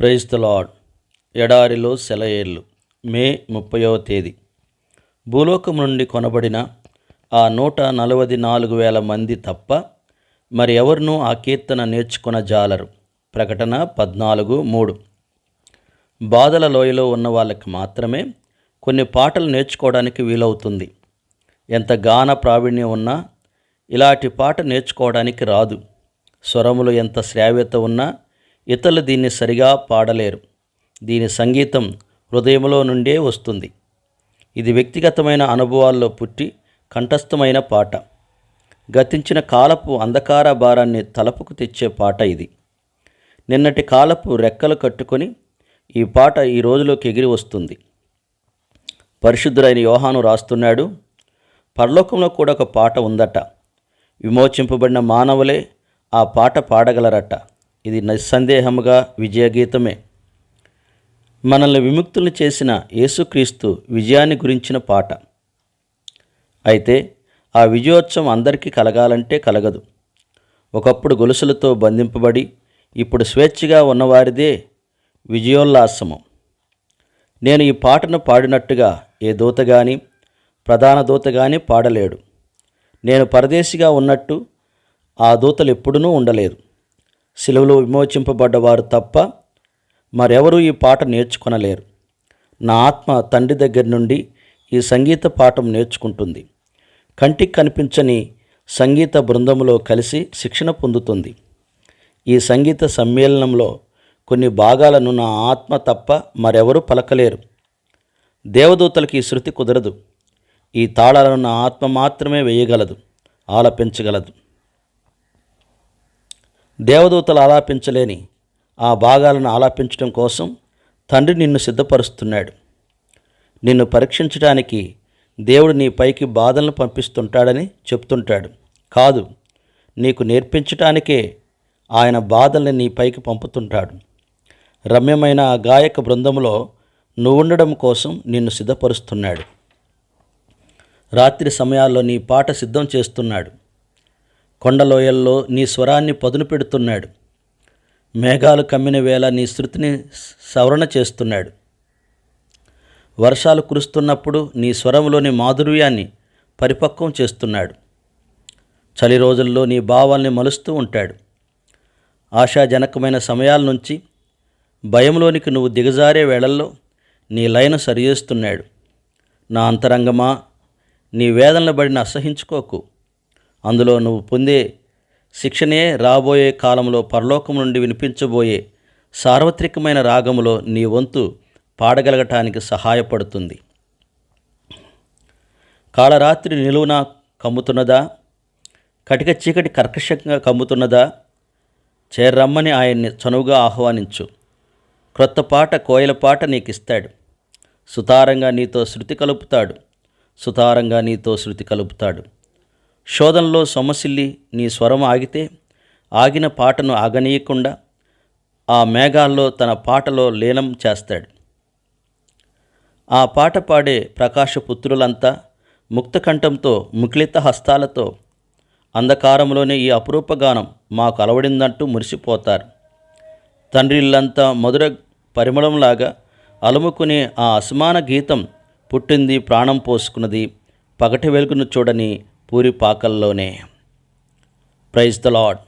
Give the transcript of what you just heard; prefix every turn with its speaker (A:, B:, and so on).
A: Praise the ఎడారిలో సెలయేళ్ళు మే ముప్పయో తేదీ. భూలోకం నుండి కొనబడిన ఆ నూట నలభై నాలుగు వేల మంది తప్ప మరి ఎవరినూ ఆ కీర్తన నేర్చుకున్న జాలరు. ప్రకటన పద్నాలుగు మూడు. బాధల లోయలో ఉన్న వాళ్ళకి మాత్రమే కొన్ని పాటలు నేర్చుకోవడానికి వీలవుతుంది. ఎంత గాన ప్రావీణ్యం ఉన్నా ఇలాంటి పాట నేర్చుకోవడానికి రాదు. స్వరములు ఎంత శ్రావ్యత ఉన్నా ఇతరులు దీన్ని సరిగా పాడలేరు. దీని సంగీతం హృదయంలో నుండే వస్తుంది. ఇది వ్యక్తిగతమైన అనుభవాల్లో పుట్టి కంఠస్థమైన పాట. గతించిన కాలపు అంధకార భారాన్ని తలపుకు తెచ్చే పాట ఇది. నిన్నటి కాలపు రెక్కలు కట్టుకొని ఈ పాట ఈ రోజులోకి ఎగిరి వస్తుంది. పరిశుద్ధుడైన యోహాను రాస్తున్నాడు పరలోకంలో కూడా ఒక పాట ఉందట. విమోచింపబడిన మానవులే ఆ పాట పాడగలరట. ఇది నిస్సందేహముగా విజయగీతమే. మనల్ని విముక్తులు చేసిన యేసుక్రీస్తు విజయాన్ని గురించిన పాట. అయితే ఆ విజయోత్సవం అందరికీ కలగాలంటే కలగదు. ఒకప్పుడు గొలుసులతో బంధింపబడి ఇప్పుడు స్వేచ్ఛగా ఉన్నవారిదే విజయోల్లాసము. నేను ఈ పాటను పాడినట్టుగా ఏ దూత కానీ ప్రధాన దూత కానీ పాడలేడు. నేను పరదేశిగా ఉన్నట్టు ఆ దూతలు ఎప్పుడూ ఉండలేదు. సిలువలో విమోచింపబడ్డవారు తప్ప మరెవరూ ఈ పాట నేర్చుకొనలేరు. నా ఆత్మ తండ్రి దగ్గర నుండి ఈ సంగీత పాఠం నేర్చుకుంటుంది. కంటికి కనిపించని సంగీత బృందంలో కలిసి శిక్షణ పొందుతుంది. ఈ సంగీత సమ్మేళనంలో కొన్ని భాగాలను నా ఆత్మ తప్ప మరెవరూ పలకలేరు. దేవదూతలకి ఈ శృతి కుదరదు. ఈ తాళాలను నా ఆత్మ మాత్రమే వేయగలదు ఆలపించగలదు. దేవదూతలు ఆలాపించలేని ఆ భాగాలను ఆలాపించడం కోసం తండ్రి నిన్ను సిద్ధపరుస్తున్నాడు. నిన్ను పరీక్షించడానికి దేవుడు నీ పైకి బాధలను పంపిస్తుంటాడని చెప్తుంటాడు. కాదు నీకు నేర్పించటానికే ఆయన బాధల్ని నీ పైకి పంపుతుంటాడు. రమ్యమైన ఆ గాయక బృందంలో నువ్వుండడం కోసం నిన్ను సిద్ధపరుస్తున్నాడు. రాత్రి సమయాల్లో నీ పాట సిద్ధం చేస్తున్నాడు. కొండలోయల్లో నీ స్వరాన్ని పదును పెడుతున్నాడు. మేఘాలు కమ్మిన వేళ నీ శృతిని సవరణ చేస్తున్నాడు. వర్షాలు కురుస్తున్నప్పుడు నీ స్వరంలోని మాధుర్యాన్ని పరిపక్వం చేస్తున్నాడు. చలి రోజుల్లో నీ భావాల్ని మలుస్తూ ఉంటాడు. ఆశాజనకమైన సమయాల నుంచి భయంలోనికి నువ్వు దిగజారే వేళల్లో నీ లయను సరిచేస్తున్నాడు. నా అంతరంగమా నీ వేదనలు బడిని అసహించుకోకు. అందులో నువ్వు పొందే శిక్షణే రాబోయే కాలంలో పరలోకం నుండి వినిపించబోయే సార్వత్రికమైన రాగములో నీ వంతు పాడగలగటానికి సహాయపడుతుంది. కాళరాత్రి నిలువున కమ్ముతున్నదా? కటిక చీకటి కర్కశంగా కమ్ముతున్నదా? చేరమ్మని ఆయన్ని చనువుగా ఆహ్వానించు. క్రొత్త పాట కోయల పాట నీకిస్తాడు. సుతారంగా నీతో శృతి కలుపుతాడు. సుతారంగా నీతో శృతి కలుపుతాడు. శోధనలో సొమసిల్లి నీ స్వరం ఆగితే ఆగిన పాటను ఆగనీయకుండా ఆ మేఘాల్లో తన పాటలో లీనం చేస్తాడు. ఆ పాట పాడే ప్రకాశపుత్రులంతా ముక్తకంఠంతో ముక్లిత హస్తాలతో అంధకారంలోనే ఈ అపురూప గానం మాకు అలవడిందంటూ మురిసిపోతారు. తండ్రిళ్ళంతా మధుర పరిమళంలాగా అలుముకునే ఆ అసమాన గీతం పుట్టింది ప్రాణం పోసుకున్నది పగటి వెలుగును చూడని పూరిపాకల్లోనే. Praise the lord